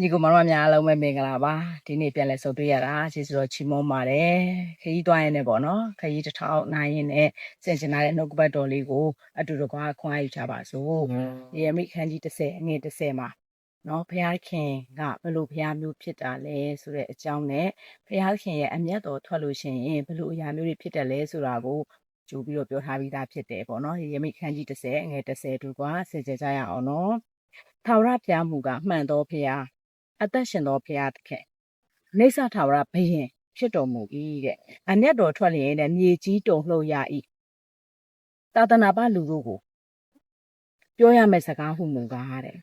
ညီကောင်မတော်များအားလုံးပဲမင်္ဂလာပါဒီနေ့ပြန်လဲဆုံတွေ့ရတာကျေးဇူးတော်ချီးမွမ်းပါတယ်ခရီးသွားရင်လည်းပေါ့နော်ခရီးတစ်ထောင်နိုင်ရင်လည်းစင်ကျင်လာတဲ့နှုတ်ကပတ်တော်လေးကိုအတူတကွာခွန်အားယူချပါစို့ဒီအမိခန်းကြီး30အငယ်30မှာနော်ဘုရားခင်ကဘယ်လိုဘုရားမျိုးဖြစ်တာလဲဆိုတဲ့အကြောင်းနဲ့ဘုရားခင်ရဲ့အမျက်တော်ထွက်လို့ရှိရင်ဘယ်လိုအရာမျိုးတွေဖြစ်တယ်လဲဆိုတာကိုကြိုပြီးတော့ပြောထားပြီးသားဖြစ်တယ်ပေါ့နော်ဒီအမိခန်းကြီး30အငယ်30တူကွာစင်ကြင်ကြရအောင်နော်ထာဝရဘုရားမူကမှန်တော်ဘုရား အသက်ရှင်သောဘုရားသခင်နေဆထာဝရဘုရင်ဖြစ်တော်မူ၏တဲ့အမျက်တော်ထွက်လျင်တဲ့မြေကြီးတုန်လှုပ်ရ၏သာသနာပလူတို့ကိုပြောရမယ့်စကားဟုမူကားတဲ့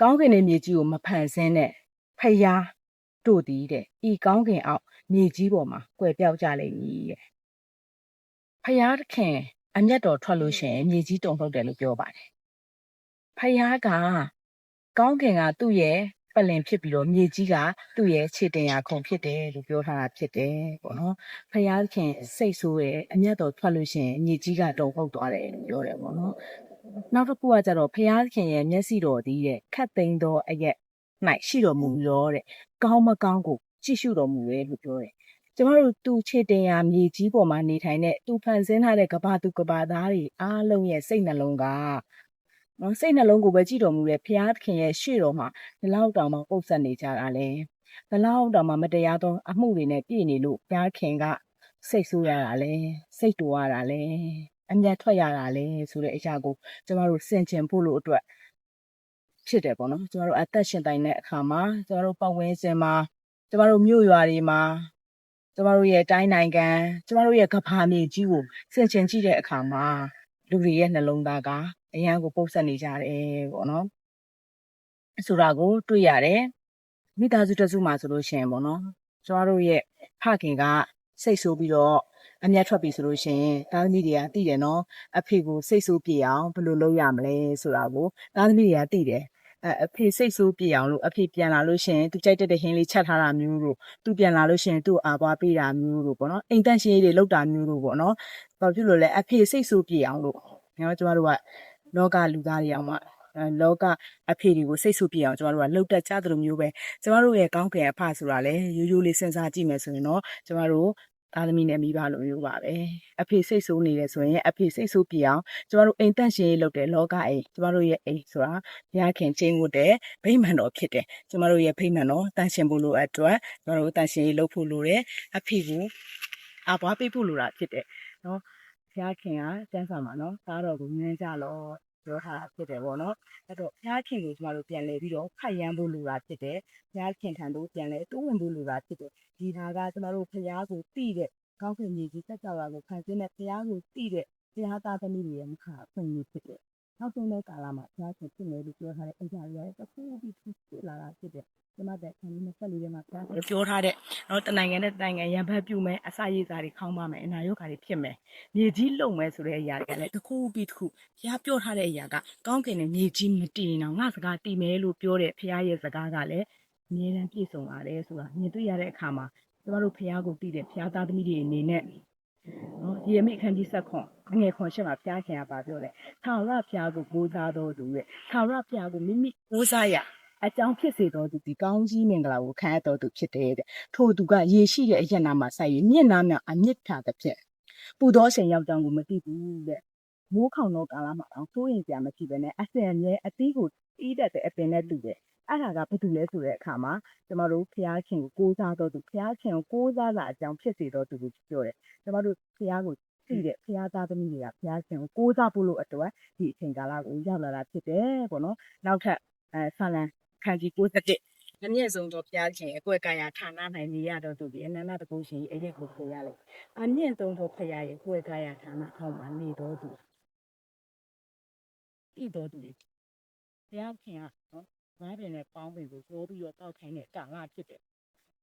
ကောင်းကင်နဲ့မြေကြီးကိုမဖန်ဆင်းတဲ့ဖယားတို့သည်တဲ့ဤကောင်းကင်အောက်မြေကြီးပေါ်မှာကွယ်ပြောက်ကြလိမ့်မည်တဲ့ဖယားသခင်အမျက်တော်ထွက်လို့ရှိရင်မြေကြီးတုန်လှုပ်တယ်လို့ပြောပါတယ်ဖယားကကောင်းကင်ကသူ့ရဲ့ ပလင်ဖြစ်ပြီးတော့မြေကြီးကသူ့ရဲ့ခြေတင်ရာခုံဖြစ်တယ်လို့ပြောထားတာဖြစ်တယ်ပေါ့နော်ဖယားခင်စိတ်ဆိုးရဲ့အမျက်တော်ထွက်လို့ရှိရင်မြေကြီးကတုန်လှုပ်သွားတယ်လို့ပြောတယ်ပေါ့နော်နောက်တစ်ခုကကြတော့ဖယားခင်ရဲ့မျက်စိတော်ဒီတဲ့ခတ်သိမ်းသောအရက်၌ရှိတော်မူပြီးတော့တဲ့ကောင်းမကောင်းကိုကြည့်ရှုတော်မူတယ်လို့ပြောတယ်ကျမတို့သူခြေတင်ရာမြေကြီးပေါ်မှာနေထိုင်တဲ့သူဖန်ဆင်းထားတဲ့ကဘာသူကဘာသားတွေအားလုံးရဲ့စိတ်နှလုံးက နော်စိတ်နှလုံးကိုပဲကြည့်တော်မူတဲ့ဘုရားသခင်ရဲ့ရှေ့တော်မှာဒီလောက်တောင်မှပုတ်ဆက်နေကြတာလေဒီလောက်တောင်မှမတရားသောအမှုတွေနဲ့ပြည့်နေလို့ဘုရားခင်ကစိတ်ဆိုးရတာလေစိတ်တူရတာလေအမျက်ထွက်ရတာလေဆိုတဲ့အရာကိုကျမတို့စင်ကျင်ဖို့လို့အတွက်ဖြစ်တယ်ပေါ့နော်ကျမတို့အသက်ရှင်တိုင်းတဲ့အခါမှာကျမတို့ပတ်ဝန်းကျင်မှာကျမတို့မြို့ရွာတွေမှာကျမတို့ရဲ့တိုင်းနိုင်ငံကျမတို့ရဲ့ကဘာမြေကြီးကိုစင်ကျင်ကြည့်တဲ့အခါမှာ လူတွေရဲ့နှလုံးသားကအရန်ကိုပုတ်ဆက်နေကြတယ်ပေါ့နော်ဆိုတာကိုတွေ့ရတယ်မိသားစုတစ်စုမှာဆိုလို့ရှိရင်ပေါ့နော်ကျမတို့ရဲ့ဖခင်ကစိတ်ဆိုးပြီးတော့အမျက်ထွက်ပြီဆိုလို့ရှိရင်သားသမီးတွေကသိတယ်နော်အဖေကိုစိတ်ဆိုးပြေအောင်ဘယ်လိုလုပ်ရမလဲဆိုတာကိုသားသမီးတွေကသိတယ် အဲအဖေစိတ်ဆိုးပြေအောင်လို့အဖေပြန်လာလို့ရှိရင်သူကြိုက်တဲ့ဟင်းလေးချက်ထားတာမျိုးတို့သူပြန်လာလို့ရှိရင်သူ့အာသွားပေးတာမျိုးတို့ပေါ့နော်အိမ်တန့်ရှင်းရေးတွေလုပ်တာမျိုးတို့ပေါ့နော်ဘာဖြစ်လို့လဲအဖေစိတ်ဆိုးပြေအောင်လို့နော်ကျမတို့ကလောကလူသားတွေအောင်မှအဲလောကအဖေတွေကိုစိတ်ဆူပြအောင်ကျမတို့ကလှုပ်တက်ကြသလိုမျိုးပဲကျမတို့ရဲ့ကောင်းကင်အဖဆိုတာလည်းရိုးရိုးလေးစဉ်းစားကြည့်မယ်ဆိုရင်တော့ကျမတို့ သားသမီးနဲ့မိဘလိုမျိုးပါပဲအဖေစိတ်ဆိုးနေတယ်ဆိုရင်အဖေစိတ်ဆိုးပြအောင်ကျမတို့အိမ်တန့်ရှင်ရေးလုပ်တယ်လောကအိမ်ကျမတို့ရဲ့အိမ်ဆိုတာဘုရားခင်ချင်းဝတ်တဲ့ဗိမာန်တော်ဖြစ်တယ်ကျမတို့ရဲ့ဗိမာန်တော်တန့်ရှင်ဖို့လိုအပ်အတွက်ကျမတို့တန့်ရှင်ရေးလုပ်ဖို့လိုတယ်အဖေကိုအပွားပေးဖို့လိုတာဖြစ်တယ်နော်ဘုရားခင်ကစမ်းစာမှာနော်သားတော်ကိုငင်းကြလော ပြောထားတာဖြစ်တယ်ပေါ့နော်အဲ့တော့ဘုရားခင်ကိုကျမတို့ပြန်လဲပြီးတော့ခိုက်ရမ်းဖို့လိုတာဖြစ်တယ်ဘုရားခင်ထံသို့ပြန်လဲတိုးဝင်ဖို့လိုတာဖြစ်တယ်ဒီဟာကကျမတို့ဘုရားကိုတည်တဲ့ကောင်းကင်မြေကြီးသက်ကြောက်တာကိုခံစင်းတဲ့ဘုရားကိုတည်တဲ့ဘုရားသားသမီးတွေရဲ့မခအခွင့်အရေးဖြစ်တယ် နောက်ဆုံးတဲ့ကာလမှာဘုရားခင်ဖြစ်နေလို့ပြောထားတဲ့အရာတွေတစ်ခုပြီးတစ်ခုဖြစ်လာတာဖြစ်တယ်ကျမတဲ့ခံပြီး24ရက်မှာဘုရားပြောထားတဲ့တော့တနိုင်ငံနဲ့တနိုင်ငံရံဖက်ပြုမယ်အစာရည်စာတွေခေါင်းပါမယ်အနာရောဂါတွေဖြစ်မယ်မြေကြီးလုံမယ်ဆိုတဲ့အရာတွေကလည်းတစ်ခုပြီးတစ်ခုဘုရားပြောထားတဲ့အရာကကောင်းကင်နဲ့မြေကြီးမတည်ရင်တော့ငါစကားတည်မယ်လို့ပြောတဲ့ဘုရားရဲ့စကားကလည်းအမြဲတမ်းပြည့်စုံလာတယ်ဆိုတာမြင်တွေ့ရတဲ့အခါမှာကျမတို့ဘုရားကိုတည်တဲ့ဘုရားသားသမီးတွေအနေနဲ့ နော်ဒီအမိအခန်းကြီးဆက်ခွန်ငွေခွန်ရှင်းမှာဘုရားခင်ကပါပြောတယ်ထာဝရဘုရားကိုကိုးစားတော်သူရဲ့ထာဝရဘုရားကိုမိမိကိုးစားရအကြောင်းဖြစ်စေတော်သူဒီကောင်းကြီးမင်္ဂလာကိုခံရတော်သူဖြစ်တယ်တဲ့ထို့သူကရေရှိတဲ့အရက်နာမှာစိုက်၍မြင့်နာမြောင်အမြင့်ထားတဲ့ဖြစ်ပူသောရှင်ရောက်ကြောင်းကိုမသိဘူးတဲ့မိုးခေါင်သောကာလမှာတော့စိုးရင်စရာမရှိဘဲနဲ့အစင်မြဲအသီးကိုတီးတတ်တဲ့အပင်နဲ့တူတယ် အဲ့ဒါကဘာတူလဲဆိုတဲ့အခါမှာကျမတို့ဖျားခင်ကိုကိုးစားတော်သူဖျားခင်ကိုကိုးစားတာအကြောင်းဖြစ်စေတော်သူကိုပြောတယ်ကျမတို့ဖျားကိုသိတဲ့ဖျားသားသမီးတွေကဖျားခင်ကိုကိုးစားဖို့လို့အတွက်ဒီအချိန်ကာလကိုရောက်လာတာဖြစ်တယ်ပေါ့နော်နောက်ထပ်အဲဆာလံခန်းကြီး61အမြင့်ဆုံးသောဘုရားရှင်အကွက်ကာယဌာန၌နေရတော်သူဒီအနန္တတကုရှင်အဲ့ဒီကိုခေါ်ရလိုက်အမြင့်ဆုံးသောဘုရားရဲ့အကွက်ကာယဌာနအောက်မှာနေတော်သူဤတော်သူဘုရားခင်ကနော် စပားပင်နဲ့ပေါင်းပင်ကိုပြောပြီးတော့တောက်ခိုင်းတဲ့ကာလဖြစ်တယ်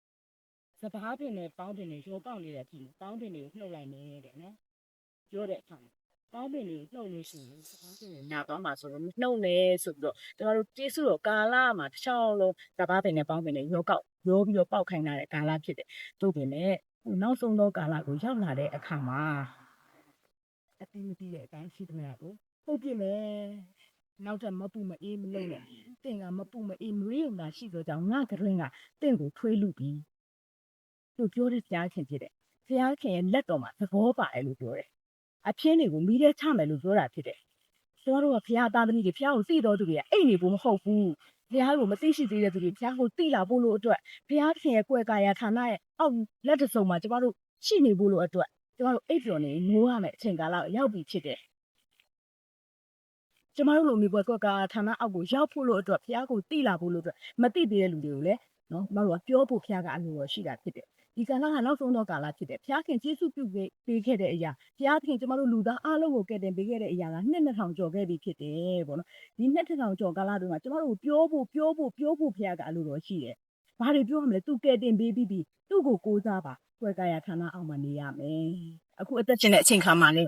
။စပားပင်နဲ့ပေါင်းပင်တွေရောပေါက်နေတဲ့အချိန်ပေါင်းပင်တွေကိုနှုတ်လိုက်နေတဲ့နော်။ပြောတဲ့အခါမှာပေါင်းပင်တွေကိုနှုတ်လို့ရှိရင်စပားပင်တွေနာသွားမှာဆိုတော့နှုတ်နေဆိုပြီးတော့ကျွန်တော်တို့တိစုတော့ကာလမှာတစ်ချောင်းလုံးစပားပင်နဲ့ပေါင်းပင်တွေရောကောက်ရောပြီးတော့ပေါက်ခိုင်းလာတဲ့ကာလဖြစ်တယ်။တို့ပင်လည်းနောက်ဆုံးသောကာလကိုရောက်လာတဲ့အခါမှာအသိမသိတဲ့အတိုင်းရှိသမျှကိုပုတ်ပြစ်မယ်နောက်ထပ်မပူမအေးမလုံးနဲ့ တင့်ကမပူမအေးမရေုံသာရှိသောကြောင့်ငါကရင်ကတင့်ကိုထွေးလူပြီးသူပြောတဲ့ကြားခင်ဖြစ်တယ်ဖျားခင်ရဲ့လက်တော်မှာသဘောပါတယ်လို့ပြောတယ်အပြင်းတွေကိုမိတဲ့ချမယ်လို့ပြောတာဖြစ်တယ်ကျွန်တော်တို့ကဖျားသားသမီးတွေဖျားကိုသိတော်သူတွေကအိတ်နေဖို့မဟုတ်ဘူးဖျားကိုမသိရှိသေးတဲ့သူတွေဖျားကိုသိလာဖို့လို့အတွက်ဖျားခင်ရဲ့ကွယ်ကာယဌာနရဲ့အောက်လက်တစ်စုံမှာကျမတို့ရှိနေဖို့လို့အတွက်ကျမတို့အိတ်ပျော်နေနိုးရမယ်အချိန်ကာလရောက်ပြီဖြစ်တယ် ကျမတို့လိုမျိုးပွဲကွက်ကဌာနအောက်ကိုရောက်ဖို့လို့အတွက်ဖះကိုတိလာဖို့လို့အတွက်မတိသေးတဲ့လူတွေကိုလည်းနော်မတို့ကပြောဖို့ဖះကအလိုတော်ရှိတာဖြစ်တယ်ဒီကာလကနောက်ဆုံးတော့ကာလဖြစ်တယ်ဖះခင်ကျေးဇူးပြုပေးပေးခဲ့တဲ့အရာဖះခင်ကျမတို့လူသားအားလုံးကိုကယ်တင်ပေးခဲ့တဲ့အရာကနှစ်နှစ်ထောင်ကျော်ခဲ့ပြီဖြစ်တယ်ပေါ့နော်ဒီနှစ်တစ်ထောင်ကျော်ကာလတုန်းကကျမတို့ကိုပြောဖို့ပြောဖို့ပြောဖို့ဖះကအလိုတော်ရှိတယ်ဘာတွေပြောရမလဲသူကယ်တင်ပေးပြီးပြီသူ့ကိုကိုးစားပါကွယ်ကာယဌာနအောက်မှာနေရမယ်အခုအသက်ရှင်တဲ့အချိန်ခါမှာလေ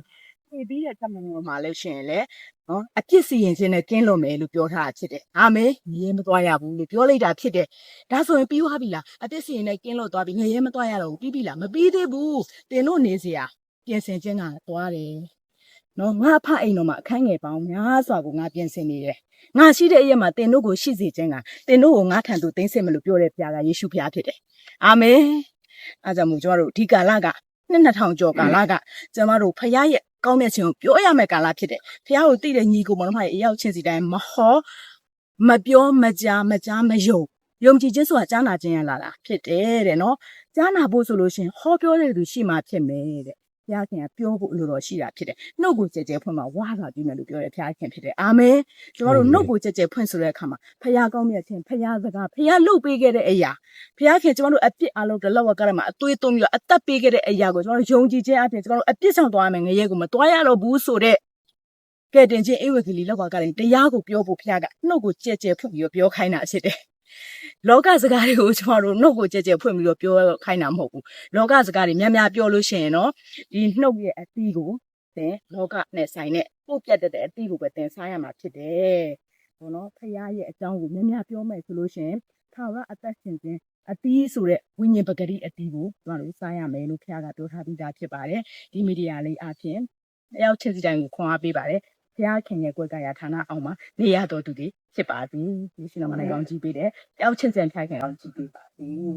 ပြေးပြီးတဲ့တမန်တော်မှာလည်းရှင်လေနော်အပြစ်စီရင်ခြင်းနဲ့ကင်းလွတ်မယ်လို့ပြောထားတာဖြစ်တယ်။အာမေငရဲမသွားရဘူးလို့ပြောလိုက်တာဖြစ်တယ်။ဒါဆိုရင်ပြီးသွားပြီလားအပြစ်စီရင်နဲ့ကင်းလွတ်သွားပြီငရဲမသွားရတော့ဘူးပြီးပြီလားမပြီးသေးဘူး။တင်တို့နေစရာပြင်ဆင်ခြင်းကသွားတယ်။နော်ငါအဖအိမ်တော်မှာအခန်းငယ်ပေါင်းများစွာကိုငါပြင်ဆင်နေတယ်။ငါရှိတဲ့အရက်မှာတင်တို့ကိုရှိစေခြင်းကတင်တို့ကိုငါထံသို့သိမ်းစစ်မလို့ပြောတဲ့ဖခင်ကယေရှုဖခင်ဖြစ်တယ်။အာမင်။အားကြောင့်မို့ကျွန်တော်တို့ဒီကာလကနှစ်နှစ်ထောင်ကျော်ကာလကကျွန်တော်တို့ဖခင်ရဲ့ ကောင်းတဲ့ခြင်းကိုပြောရမယ့်ကာလဖြစ်တယ်ဖះကိုတိတဲ့ညီကိုမောင်နှမရဲ့အရောက်ချင်းစီတိုင်းမဟောမပြောမကြားမကြားမယုံယုံကြည်ခြင်းဆိုတာကြားနာခြင်းရလာတာဖြစ်တယ်တဲ့နော်ကြားနာဖို့ဆိုလို့ရှရင်ဟောပြောတဲ့သူရှိမှဖြစ်မယ်တဲ့ ဖះခင်ကပြောဖို့အလိုတော်ရှိတာဖြစ်တယ်နှုတ်ကိုကြဲကြဲဖွင့်မှာဝါသာပြီးမယ်လို့ပြောတယ်ဖះခင်ဖြစ်တယ်အာမင်ကျွန်တော်တို့နှုတ်ကိုကြဲကြဲဖွင့်ဆိုတဲ့အခါမှာဖះကောင်းမြတ်ခြင်းဖះစကားဖះလှုပ်ပေးခဲ့တဲ့အရာဖះခင်ကျွန်တော်တို့အပြစ်အလုံးတလောက်ဝကရမှာအသွေးသွင်းပြီးတော့အသက်ပေးခဲ့တဲ့အရာကိုကျွန်တော်တို့ယုံကြည်ခြင်းအပြင်ကျွန်တော်တို့အပြစ်ဆောင်သွားရမယ်ငရဲကိုမသွားရတော့ဘူးဆိုတဲ့ကဲတင်ချင်းအေဝေကလေးလောက်ကကလည်းတရားကိုပြောဖို့ဖခင်ကနှုတ်ကိုကြဲကြဲဖွင့်ပြီးတော့ပြောခိုင်းတာဖြစ်တယ်။ လောကစကားတွေကိုကျမတို့နှုတ်ကိုကြဲကြဲဖွင့်ပြီးတော့ပြောခိုင်းတာမဟုတ်ဘူး။လောကစကားတွေများများပြောလို့ရှိရင်တော့ဒီနှုတ်ရဲ့အသီးကိုသင်လောကနဲ့ဆိုင်တဲ့ပို့ပြတ်တဲ့အသီးကိုပဲသင်စားရမှာဖြစ်တယ်။ဟောနော်ဖခင်ရဲ့အကြောင်းကိုများများပြောမယ်ဆိုလို့ရှိရင်ထာဝရအသက်ရှင်ခြင်းအသီးဆိုတဲ့ဝိညာဉ်ပဂတိအသီးကိုကျမတို့စားရမယ်လို့ဖခင်ကပြောထားပြီးသားဖြစ်ပါတယ်။ဒီမီဒီယာလေးအပြင်တယောက်ချင်းစီတိုင်းကိုခွန်အားပေးပါတယ် ဘုရားခင်ရဲ့ကွယ်ကာယဌာနအောင်မှာနေရတော်သူတွေဖြစ်ပါသည်ဒီရှင်တော်မနိုင်ကောင်းကြည့်ပေးတယ်။တယောက်ချင်းစံဖျားခင်ကောင်းကြည့်ပေးပါသည်